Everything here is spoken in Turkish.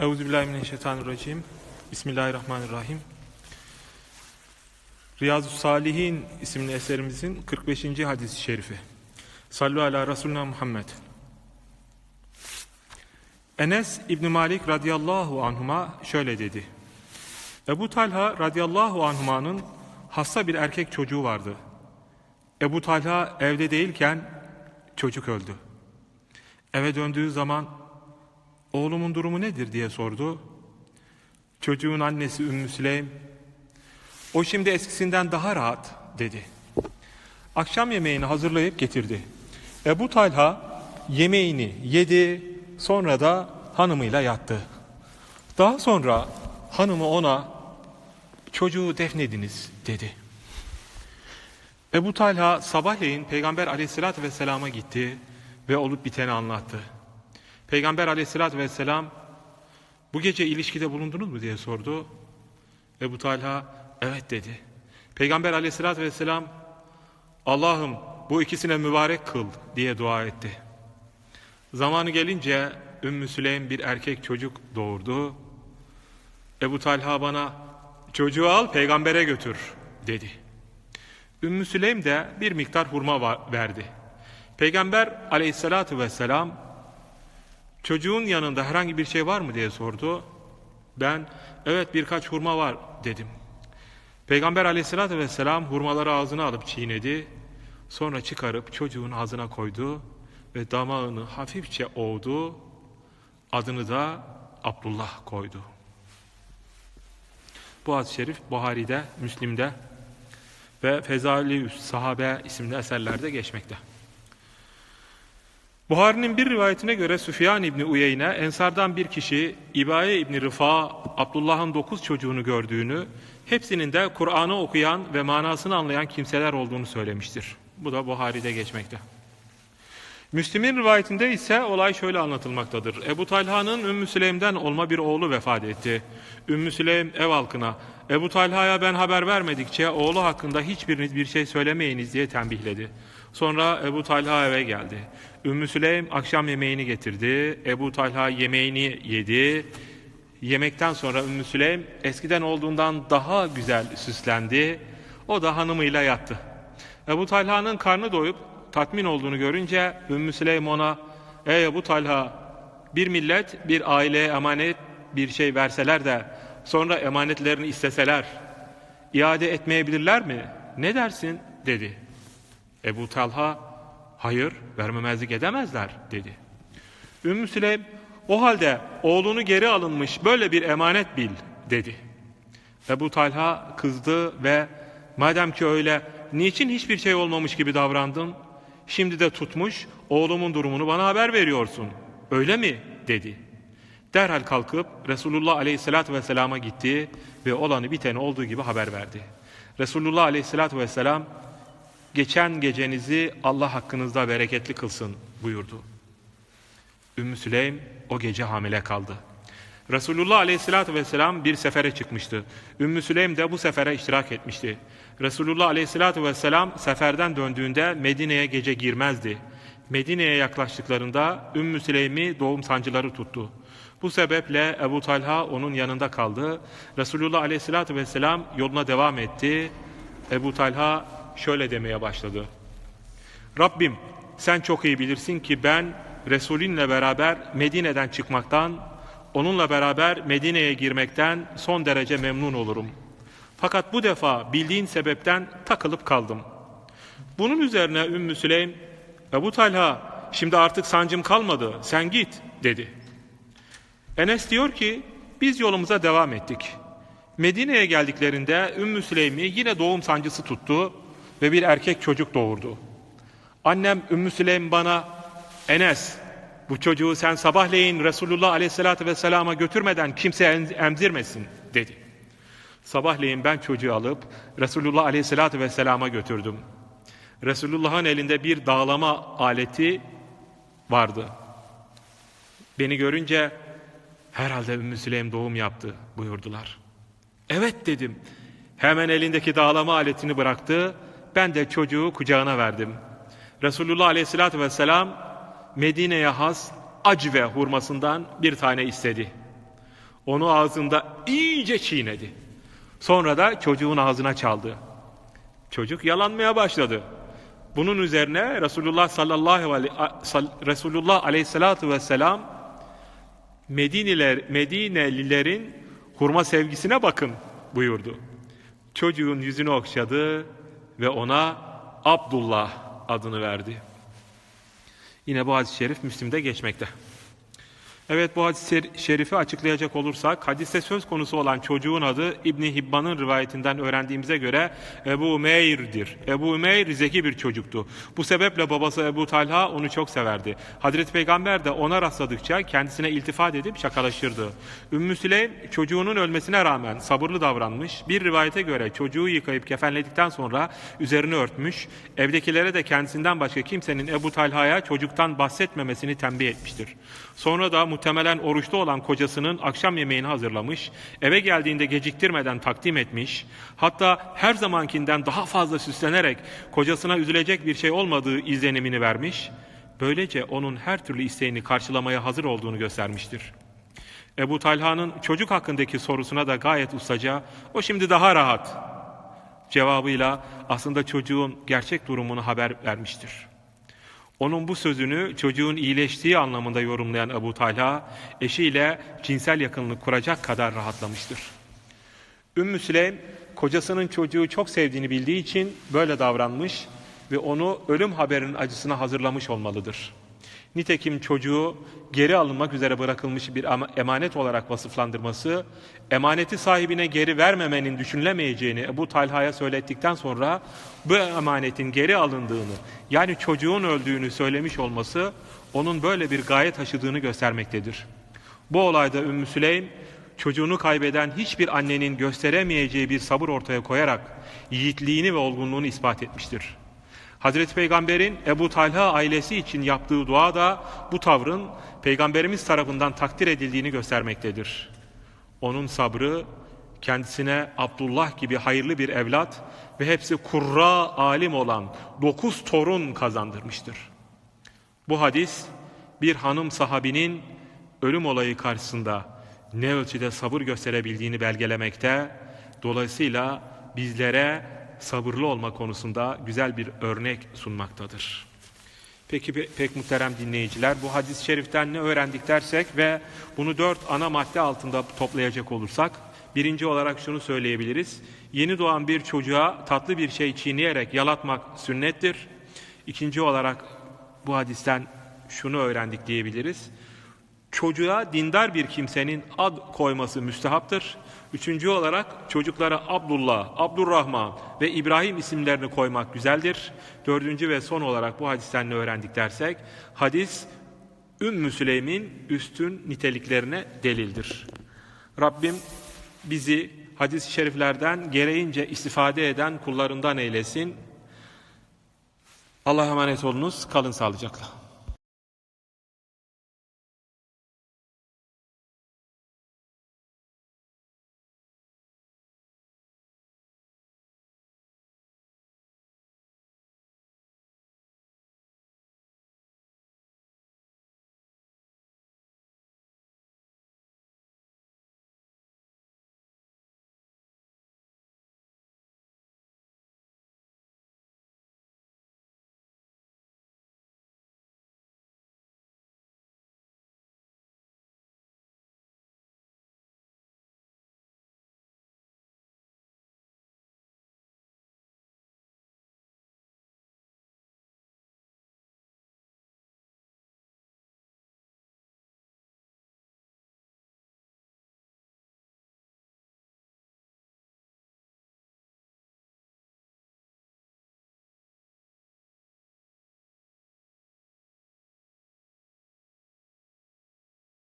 Euzubillahimineşşeytanirracim. Bismillahirrahmanirrahim. Riyazu Salihin isimli eserimizin 45. hadis-i şerifi. Sallu ala Resulina Muhammed. Enes İbn Malik radıyallahu anhuma şöyle dedi. Ebu Talha radıyallahu anhumanın hasta bir erkek çocuğu vardı. Ebu Talha evde değilken çocuk öldü. Eve döndüğü zaman oğlumun durumu nedir diye sordu. Çocuğun annesi Ümmü Süleym, o şimdi eskisinden daha rahat dedi. Akşam yemeğini hazırlayıp getirdi. Ebu Talha yemeğini yedi, sonra da hanımıyla yattı. Daha sonra hanımı ona çocuğu defnediniz dedi. Ebu Talha sabahleyin Peygamber aleyhissalatü vesselama gitti ve olup biteni anlattı. Peygamber aleyhissalatü vesselam bu gece ilişkide bulundunuz mu diye sordu. Ebu Talha evet dedi. Peygamber aleyhissalatü vesselam Allah'ım bu ikisine mübarek kıl diye dua etti. Zamanı gelince Ümmü Süleym bir erkek çocuk doğurdu. Ebu Talha bana çocuğu al peygambere götür dedi. Ümmü Süleym de bir miktar hurma verdi. Peygamber aleyhissalatü vesselam çocuğun yanında herhangi bir şey var mı diye sordu. Ben evet birkaç hurma var dedim. Peygamber aleyhissalatü vesselam hurmaları ağzına alıp çiğnedi. Sonra çıkarıp çocuğun ağzına koydu ve damağını hafifçe ovdu. Adını da Abdullah koydu. Bu hadis-i şerif Buhari'de, Müslim'de ve Fezali Sahabe isimli eserlerde geçmekte. Buhari'nin bir rivayetine göre Süfyan İbni Uyeyne, Ensardan bir kişi İbaye İbni Rıfa, Abdullah'ın dokuz çocuğunu gördüğünü, hepsinin de Kur'an'ı okuyan ve manasını anlayan kimseler olduğunu söylemiştir. Bu da Buhari'de geçmekte. Müslim'in rivayetinde ise olay şöyle anlatılmaktadır. Ebu Talha'nın Ümmü Süleym'den olma bir oğlu vefat etti. Ümmü Süleym ev halkına, Ebu Talha'ya ben haber vermedikçe oğlu hakkında hiçbiriniz bir şey söylemeyiniz diye tembihledi. Sonra Ebu Talha eve geldi. Ümmü Süleym akşam yemeğini getirdi. Ebu Talha yemeğini yedi. Yemekten sonra Ümmü Süleym eskiden olduğundan daha güzel süslendi. O da hanımıyla yattı. Ebu Talha'nın karnı doyup tatmin olduğunu görünce Ümmü Süleym ona Ey Ebu Talha bir millet bir aileye emanet bir şey verseler de sonra emanetlerini isteseler iade etmeyebilirler mi? Ne dersin? dedi. Ebu Talha hayır vermemezlik edemezler dedi. Ümmü Süleym o halde oğlunu geri alınmış böyle bir emanet bil dedi. Ebu Talha kızdı ve madem ki öyle niçin hiçbir şey olmamış gibi davrandın? Şimdi de tutmuş oğlumun durumunu bana haber veriyorsun. Öyle mi? dedi. Derhal kalkıp Resulullah Aleyhisselatü Vesselam'a gitti ve olanı biteni olduğu gibi haber verdi. Resulullah Aleyhisselatü Vesselam geçen gecenizi Allah hakkınızda bereketli kılsın buyurdu. Ümmü Süleym o gece hamile kaldı. Resulullah Aleyhisselatü Vesselam bir sefere çıkmıştı. Ümmü Süleym de bu sefere iştirak etmişti. Resulullah Aleyhisselatü Vesselam seferden döndüğünde Medine'ye gece girmezdi. Medine'ye yaklaştıklarında Ümmü Süleym'i doğum sancıları tuttu. Bu sebeple Ebu Talha onun yanında kaldı. Resulullah Aleyhisselatü Vesselam yoluna devam etti. Ebu Talha şöyle demeye başladı. Rabbim sen çok iyi bilirsin ki ben Resulünle beraber Medine'den çıkmaktan, onunla beraber Medine'ye girmekten son derece memnun olurum. Fakat bu defa bildiğin sebepten takılıp kaldım. Bunun üzerine Ümmü Süleym, Ebu Talha şimdi artık sancım kalmadı sen git dedi. Enes diyor ki biz yolumuza devam ettik. Medine'ye geldiklerinde Ümmü Süleym'i yine doğum sancısı tuttu ve bir erkek çocuk doğurdu. Annem Ümmü Süleym bana Enes bu çocuğu sen sabahleyin Resulullah Aleyhisselatü Vesselam'a götürmeden kimse emzirmesin dedi. Sabahleyin ben çocuğu alıp Resulullah Aleyhisselatü Vesselam'a götürdüm. Resulullah'ın elinde bir dağlama aleti vardı. Beni görünce herhalde Ümmü Süleym doğum yaptı buyurdular. Evet dedim. Hemen elindeki dağlama aletini bıraktı. Ben de çocuğu kucağına verdim. Resulullah Aleyhisselatü Vesselam Medine'ye has acve hurmasından bir tane istedi. Onu ağzında iyice çiğnedi. Sonra da çocuğun ağzına çaldı. Çocuk yalanmaya başladı. Bunun üzerine Resulullah sallallahu aleyhi Resulullah aleyhissalatu vesselam Mediniler Medinelilerin hurma sevgisine bakın buyurdu. Çocuğun yüzünü okşadı ve ona Abdullah adını verdi. Yine bu hadis-i şerif Müslim'de geçmekte. Evet bu hadis-i şerifi açıklayacak olursak hadiste söz konusu olan çocuğun adı İbni Hibban'ın rivayetinden öğrendiğimize göre Ebu Umeyr'dir. Ebu Umeyr zeki bir çocuktu. Bu sebeple babası Ebu Talha onu çok severdi. Hazreti Peygamber de ona rastladıkça kendisine iltifat edip şakalaşırdı. Ümmü Süleym çocuğunun ölmesine rağmen sabırlı davranmış. Bir rivayete göre çocuğu yıkayıp kefenledikten sonra üzerini örtmüş. Evdekilere de kendisinden başka kimsenin Ebu Talha'ya çocuktan bahsetmemesini tembih etmiştir. Sonra da muhtemelen oruçta olan kocasının akşam yemeğini hazırlamış, eve geldiğinde geciktirmeden takdim etmiş, hatta her zamankinden daha fazla süslenerek kocasına üzülecek bir şey olmadığı izlenimini vermiş, böylece onun her türlü isteğini karşılamaya hazır olduğunu göstermiştir. Ebu Talha'nın çocuk hakkındaki sorusuna da gayet ustaca, o şimdi daha rahat cevabıyla aslında çocuğun gerçek durumunu haber vermiştir. Onun bu sözünü çocuğun iyileştiği anlamında yorumlayan Ebu Talha, eşiyle cinsel yakınlık kuracak kadar rahatlamıştır. Ümmü Süleym, kocasının çocuğu çok sevdiğini bildiği için böyle davranmış ve onu ölüm haberinin acısına hazırlamış olmalıdır. Nitekim çocuğu geri alınmak üzere bırakılmış bir emanet olarak vasıflandırması, emaneti sahibine geri vermemenin düşünülemeyeceğini Ebu Talha'ya söylettikten sonra bu emanetin geri alındığını, yani çocuğun öldüğünü söylemiş olması, onun böyle bir gaye taşıdığını göstermektedir. Bu olayda Ümmü Süleym, çocuğunu kaybeden hiçbir annenin gösteremeyeceği bir sabır ortaya koyarak yiğitliğini ve olgunluğunu ispat etmiştir. Hazreti Peygamber'in Ebu Talha ailesi için yaptığı dua da bu tavrın Peygamberimiz tarafından takdir edildiğini göstermektedir. Onun sabrı kendisine Abdullah gibi hayırlı bir evlat ve hepsi kurra alim olan dokuz torun kazandırmıştır. Bu hadis bir hanım sahabinin ölüm olayı karşısında ne ölçüde sabır gösterebildiğini belgelemekte. Dolayısıyla bizlere sabırlı olma konusunda güzel bir örnek sunmaktadır. Peki pe- pek muhterem dinleyiciler bu hadis-i şeriften ne öğrendik dersek ve bunu dört ana madde altında toplayacak olursak birinci olarak şunu söyleyebiliriz. Yeni doğan bir çocuğa tatlı bir şey çiğneyerek yalatmak sünnettir. İkinci olarak bu hadisten şunu öğrendik diyebiliriz. Çocuğa dindar bir kimsenin ad koyması müstehaptır. Üçüncü olarak çocuklara Abdullah, Abdurrahman ve İbrahim isimlerini koymak güzeldir. Dördüncü ve son olarak bu hadisten ne öğrendik dersek, hadis Ümmü Süleym'in üstün niteliklerine delildir. Rabbim bizi hadis-i şeriflerden gereğince istifade eden kullarından eylesin. Allah'a emanet olunuz, kalın sağlıcakla.